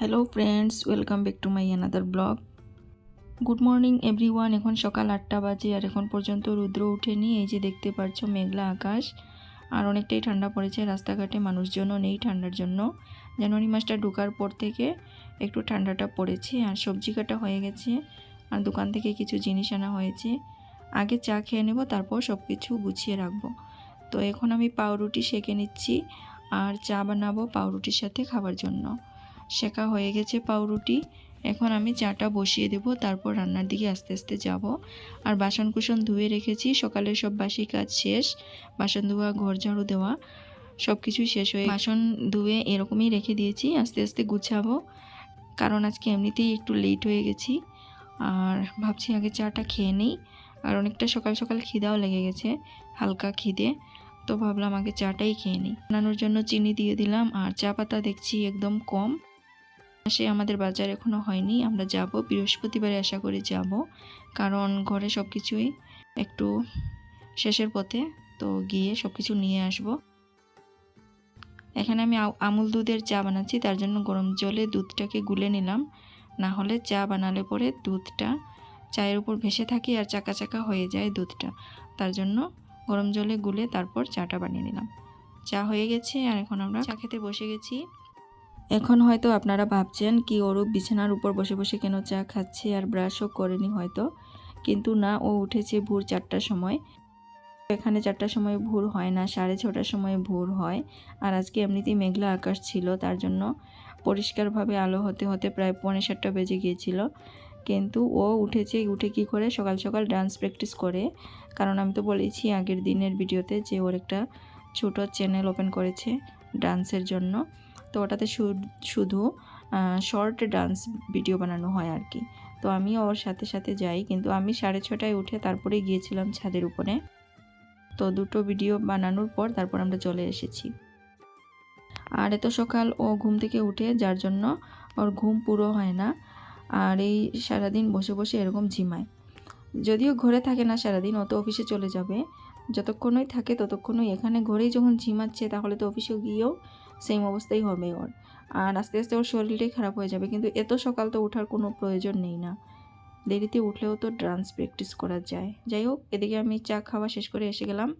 Hello friends welcome back to my another blog good morning everyone এখন সকাল আটটা বাজে আর এখন পর্যন্ত রুদ্র উঠেনি এই যে দেখতে পাচ্ছ মেঘলা আকাশ। আর অনেকটাই ঠান্ডা পড়েছে রাস্তাঘাটে, মানুষজনও নেই ঠান্ডার জন্য। জানুয়ারি মাসটা ঢোকার পর থেকে একটু ঠান্ডাটা পড়েছে আর সবজি কাটা হয়ে গেছে আর দোকান থেকে কিছু জিনিস আনা হয়েছে। আগে চা খেয়ে নেব, তারপর সব কিছু গুছিয়ে রাখব। তো এখন আমি পাউরুটি সেঁকে নিচ্ছি আর চা বানাবো পাউরুটির সাথে খাবার জন্য। শেখা হয়ে গেছে পাউরুটি। এখন আমি চাটা বসিয়ে দেব, তারপর রান্নার দিকে আস্তে আস্তে যাব। আর বাসন কুসন ধুয়ে রেখেছি, সকালের সব বাসি কাজ শেষ। বাসন ধোয়া, ঘর ঝাড়ু দেওয়া সব কিছুই শেষ হয়ে বাসন ধুয়ে এরকমই রেখে দিয়েছি, আস্তে আস্তে গুছাবো। কারণ আজকে এমনিতেই একটু লেট হয়ে গেছি। আর ভাবছি আগে চাটা খেয়ে নিই। আর অনেকটা সকাল সকাল খিদাও লেগে গেছে, হালকা খিদে। তো ভাবলাম আগে চাটাই খেয়ে নিই। বানানোর জন্য চিনি দিয়ে দিলাম, আর চা পাতা দেখছি একদম কম। সে আমাদের বাজার এখনও হয়নি, আমরা যাব। বৃহস্পতিবারে আশা করি যাব, কারণ ঘরে সব কিছুই একটু শেষের পথে, তো গিয়ে সব কিছু নিয়ে আসব। এখানে আমি আমুল দুধের চা বানাচ্ছি, তার জন্য গরম জলে দুধটাকে গুলে নিলাম। না হলে চা বানালে পরে দুধটা চায়ের উপর ভেসে থাকে আর চাকা চাকা হয়ে যায় দুধটা। তার জন্য গরম জলে গুলে তারপর চাটা বানিয়ে নিলাম। চা হয়ে গেছে, আর এখন আমরা চা খেতে বসে গেছি। এখন হয়তো আপনারা ভাবছেন কি অরূপ বিছানার উপর বসে বসে কেন চা খাচ্ছে আর ব্রাশও করেনি হয়তো। কিন্তু না, ও উঠেছে ভোর চারটার সময়। এখানে চারটার সময় ভোর হয় না, সাড়ে ছটার সময় ভোর হয়। আর আজকে এমনিতেই মেঘলা আকাশ ছিল, তার জন্য পরিষ্কারভাবে আলো হতে হতে প্রায় পৌনে সাতটা বেজে গিয়েছিল। কিন্তু ও উঠেছে, উঠে কি করে? সকাল সকাল ডান্স প্র্যাকটিস করে। কারণ আমি তো বলেছি আগের দিনের ভিডিওতে যে ওর একটা ছোট চ্যানেল ওপেন করেছে ডান্সের জন্য। তো ওটাতে শুধু শর্ট ডান্স ভিডিও বানানো হয় আর কি। তো আমি ওর সাথে সাথে যাই, কিন্তু আমি সাড়ে ছটায় উঠে তারপরে গিয়েছিলাম ছাদের উপরে। তো দুটো ভিডিও বানানোর পর তারপর আমরা চলে এসেছি। আর এত সকাল ও ঘুম থেকে উঠে, যার জন্য ওর ঘুম পুরো হয় না। আর এই সারাদিন বসে বসে এরকম ঝিমায়। যদিও ঘরে থাকে না সারাদিন অত অফিসে চলে যাবে। যতক্ষণই থাকে ততক্ষণই এখানে ঘরেই যখন ঝিমাচ্ছে তাহলে তো অফিসে গিয়েও সেম অবস্থাই হবে ওর। আর আস্তে আস্তে ওর শরীরটাই খারাপ হয়ে যাবে, কিন্তু এত সকাল তো ওঠার কোনো প্রয়োজন নেই না। দেরিতে উঠলেও তো ডান্স প্র্যাকটিস করা যায়। যাই হোক, এদিকে আমি চা খাওয়া শেষ করে এসে গেলাম।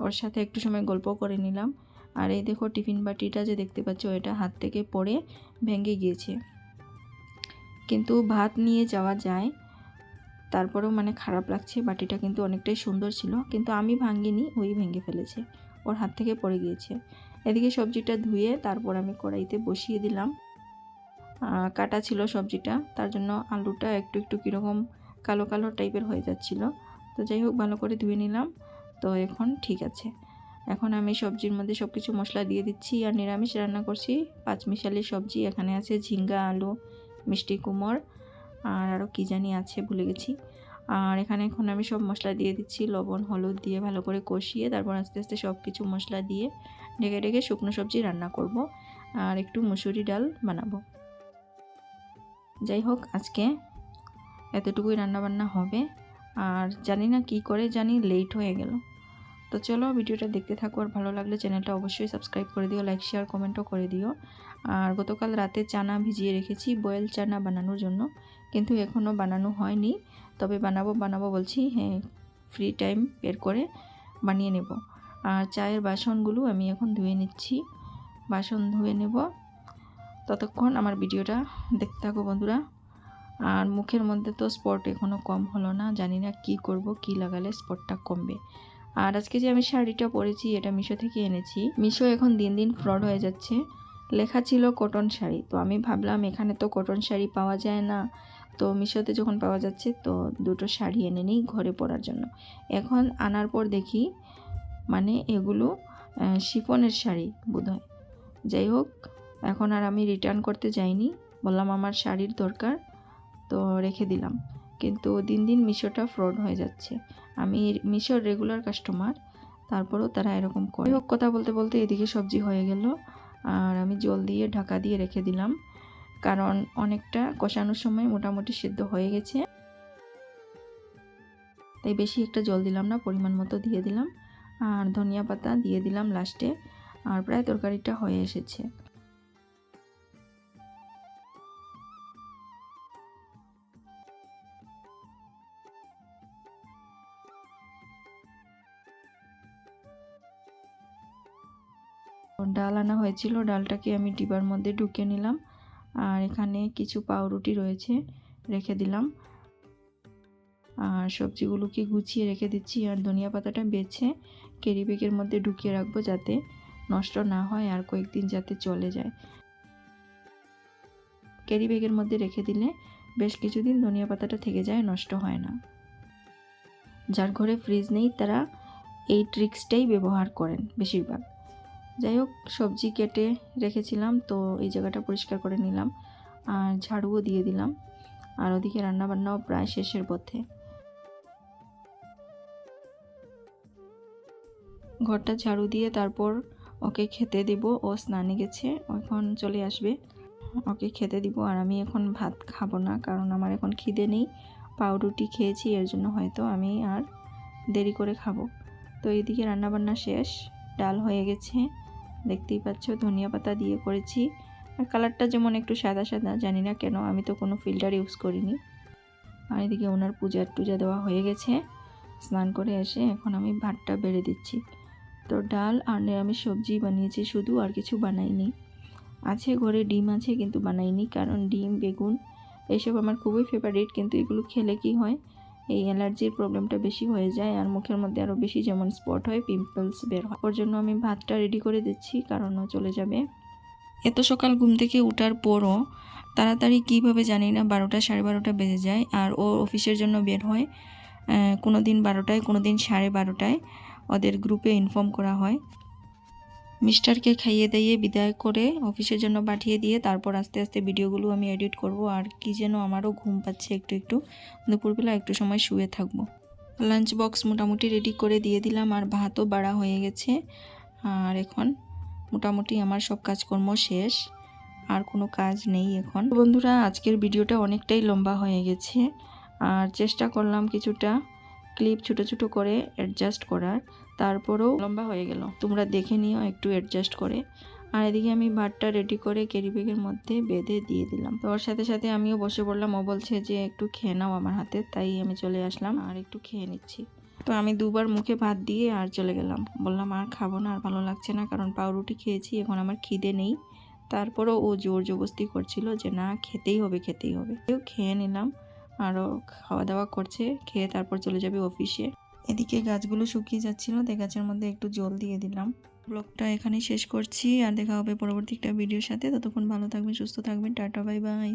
ওর সাথে একটু সময় গল্প করে নিলাম। আর এই দেখো টিফিন বাটিটা যে দেখতে পাচ্ছ, এটা হাত থেকে পড়ে ভেঙে গিয়েছে। কিন্তু ভাত নিয়ে যাওয়া যায়। তারপরেও মানে খারাপ লাগছে, বাটিটা কিন্তু অনেকটাই সুন্দর ছিল, কিন্তু আমি ভাঙিনি ওই ভেঙে ফেলেছে। ওর হাত থেকে পড়ে গিয়েছে। এদিকে সবজিটা ধুয়ে তারপর আমি কড়াইতে বসিয়ে দিলাম। কাটা ছিল সবজিটা, তার জন্য আলুটা একটু একটু কীরকম কালো কালো টাইপের হয়ে যাচ্ছিল। তো যাই হোক, ভালো করে ধুয়ে নিলাম। তো এখন ঠিক আছে। এখন আমি সবজির মধ্যে সব কিছু মশলা দিয়ে দিচ্ছি আর নিরামিষ রান্না করছি। পাঁচমিশালি সবজি, এখানে আছে ঝিঙ্গা, আলু, মিষ্টি কুমড় আর আরও কী জানি আছে ভুলে গেছি। আর এখানে এখন আমি সব মশলা দিয়ে দিচ্ছি, লবণ, হলুদ দিয়ে ভালো করে কষিয়ে তারপর আস্তে আস্তে সব কিছু মশলা দিয়ে ঢেকে ঢেকে শুকনো সবজি রান্না করব আর একটু মুসুরি ডাল বানাবো। যাই হোক, আজকে এতটুকুই রান্না বান্না হবে। আর জানি না কি করে জানি লেট হয়ে গেল। তো চলো, ভিডিওটা দেখতে থাকো। আর ভালো লাগলে চ্যানেলটা অবশ্যই সাবস্ক্রাইব করে দিও, লাইক, শেয়ার, কমেন্টও করে দিও। আর গতকাল রাতে চানা ভিজিয়ে রেখেছি বয়েল চানা বানানোর জন্য। কিন্তু এখনও বানানো হয়নি। তবে বানাবো বানাবো বলছি হ্যাঁ ফ্রি টাইম বের করে বানিয়ে নেব। আর চায়ের বাসনগুলো আমি এখন ধুয়ে নিচ্ছি। বাসন ধুয়ে নেব। ততক্ষণ আমার ভিডিওটা দেখতে থাকো বন্ধুরা। আর মুখের মধ্যে তো স্পট এখনও কম হলো না। জানি না কি করব, কি লাগালে স্পটটা কমবে। আর আজকে যে আমি শাড়িটা পরেছি, এটা মিশো থেকে এনেছি। মিশো এখন দিন দিন ফ্রড হয়ে যাচ্ছে। লেখা ছিল কটন শাড়ি। তো আমি ভাবলাম, এখানে তো কটন শাড়ি পাওয়া যায় না। তো মিশোতে যখন পাওয়া যাচ্ছে, তো দুটো শাড়ি এনে নিই ঘরে পরার জন্য। এখন আনার পর দেখি মানে এগুলো শিফনের শাড়ি বোধহয়। যাই হোক, এখন আর আমি রিটার্ন করতে যাইনি। বললাম আমার শাড়ির দরকার, তো রেখে দিলাম। কিন্তু দিন দিন মিশোটা ফ্রড হয়ে যাচ্ছে। আমি মিশোর রেগুলার কাস্টমার তারপরেও তারা এরকম করে। হোক, কথা বলতে বলতে এদিকে সবজি হয়ে গেল। আর আমি জল দিয়ে ঢাকা দিয়ে রেখে দিলাম। কারণ অনেকটা কষানোর সময় মোটামুটি সিদ্ধ হয়ে গেছে। তাই বেশি একটা জল দিলাম না, পরিমাণ মতো দিয়ে দিলাম। আর ধনিয়া পাতা দিয়ে দিলাম লাস্টে, আর প্রায় তরকারিটা হয়ে এসেছে। ডাল আনা হয়েছিল, ডালটাকে আমি ডিবার মধ্যে ঢুকে নিলাম, আর এখানে কিছু পাউরুটি রয়েছে, রেখে দিলাম। আর সবজিগুলোকে গুছিয়ে রেখে দিচ্ছি আর ধনিয়া পাতাটা বেছে ক্যারি ব্যাগের মধ্যে ঢুকিয়ে রাখব যাতে নষ্ট না হয় আর কয়েকদিন যাতে চলে যায়। ক্যারি ব্যাগের মধ্যে রেখে দিলে বেশ কিছুদিন ধনিয়া পাতাটা থেকে যায়, নষ্ট হয় না। যার ঘরে ফ্রিজ নেই, তারা এই ট্রিক্সটাই ব্যবহার করেন বেশিরভাগ। যাই হোক, সবজি কেটে রেখেছিলাম, তো এই জায়গাটা পরিষ্কার করে নিলাম। আর ঝাড়ুও দিয়ে দিলাম। আর ওদিকে রান্নাবান্নাও প্রায় শেষের পথে। ঘরটা ঝাড়ু দিয়ে তারপর ওকে খেতে দিব। ও স্নানে গেছে এখন চলে আসবে। ওকে খেতে দিব আর আমি এখন ভাত খাব না কারণ আমার এখন খিদে নেই। পাউরুটি খেয়েছি, এর জন্য হয়তো আমি আর দেরি করে খাব। তো এইদিকে রান্নাবান্না শেষ, ডাল হয়ে গেছে। দেখতেই পাচ্ছ, ধনিয়া পাতা দিয়ে করেছি। আর কালারটা যেমন একটু সাদা সাদা, জানি না কেন, আমি তো কোনো ফিল্টার ইউজ করিনি। আর এদিকে ওনার পূজা টুজা দেওয়া হয়ে গেছে। স্নান করে এসে এখন আমি ভাতটা বেড়ে দিচ্ছি। তো ডাল আর নিরামিষ সবজি বানিয়েছি, শুধু আর কিছু বানাইনি। আছে, ঘরে ডিম আছে, কিন্তু বানাইনি, কারণ ডিম, বেগুন এইসব আমার খুবই ফেভারিট কিন্তু এগুলো খেলে কি হয়, এই অ্যালার্জির প্রবলেমটা বেশি হয়ে যায় আর মুখের মধ্যে আরও বেশি যেমন স্পট হয় পিম্পলস বের হয়। ওর জন্য আমি ভাতটা রেডি করে দিচ্ছি, কারণ ও চলে যাবে। এত সকাল ঘুম থেকে ওঠার পরও তাড়াতাড়ি কীভাবে জানি না, বারোটা সাড়ে বারোটা বেজে যায়, আর ও অফিসের জন্য বের হয় কোনো দিন বারোটায় কোনো দিন সাড়ে বারোটায়। ওদের গ্রুপে ইনফর্ম করা হয়। মিস্টারকে খাইয়ে দাইয়ে বিদায় করে অফিসের জন্য পাঠিয়ে দিয়ে তারপর আস্তে আস্তে ভিডিওগুলো আমি এডিট করব আর কি যেন আমারও ঘুম পাচ্ছে একটু একটু। দুপুরবেলা একটু সময় শুয়ে থাকব। লাঞ্চ বক্স মোটামুটি রেডি করে দিয়ে দিলাম আর ভাতও বাড়া হয়ে গেছে। আর এখন মোটামুটি আমার সব কাজকর্ম শেষ। আর কোনো কাজ নেই এখন। বন্ধুরা, আজকের ভিডিওটা অনেকটাই লম্বা হয়ে গেছে। আর চেষ্টা করলাম কিছুটা ক্লিপ ছোট ছোট করে অ্যাডজাস্ট করার, তারপরেও লম্বা হয়ে গেল। তোমরা দেখে নিও একটু অ্যাডজাস্ট করে। আর এদিকে আমি ভাতটা রেডি করে ক্যারি ব্যাগের মধ্যে বেঁধে দিয়ে দিলাম। তো ওর সাথে সাথে আমিও বসে পড়লাম। ও বলছে যে, একটু খেয়ে নাও আমার হাতে। তাই আমি চলে আসলাম আর একটু খেয়ে নিচ্ছি। তো আমি দুবার মুখে ভাত দিয়ে আর চলে গেলাম। বললাম, আর খাব না, আর ভালো লাগছে না, কারণ পাউরুটি খেয়েছি, এখন আমার খিদে নেই। তারপরও ও জোর জবস্তি করছিল যে, না, খেতেই হবে খেতেই হবে। কেউ খেয়ে নিলাম। আরও খাওয়া দাওয়া করছে, খেয়ে তারপর চলে যাবে অফিসে। এদিকে গাছগুলো শুকিয়ে যাচ্ছিল, তাই গাছের মধ্যে একটু জল দিয়ে দিলাম। ব্লগটা এখানেই শেষ করছি, আর দেখা হবে পরবর্তী একটা ভিডিওর সাথে। ততক্ষণ ভালো থাকবেন, সুস্থ থাকবেন, টাটা বাই বাই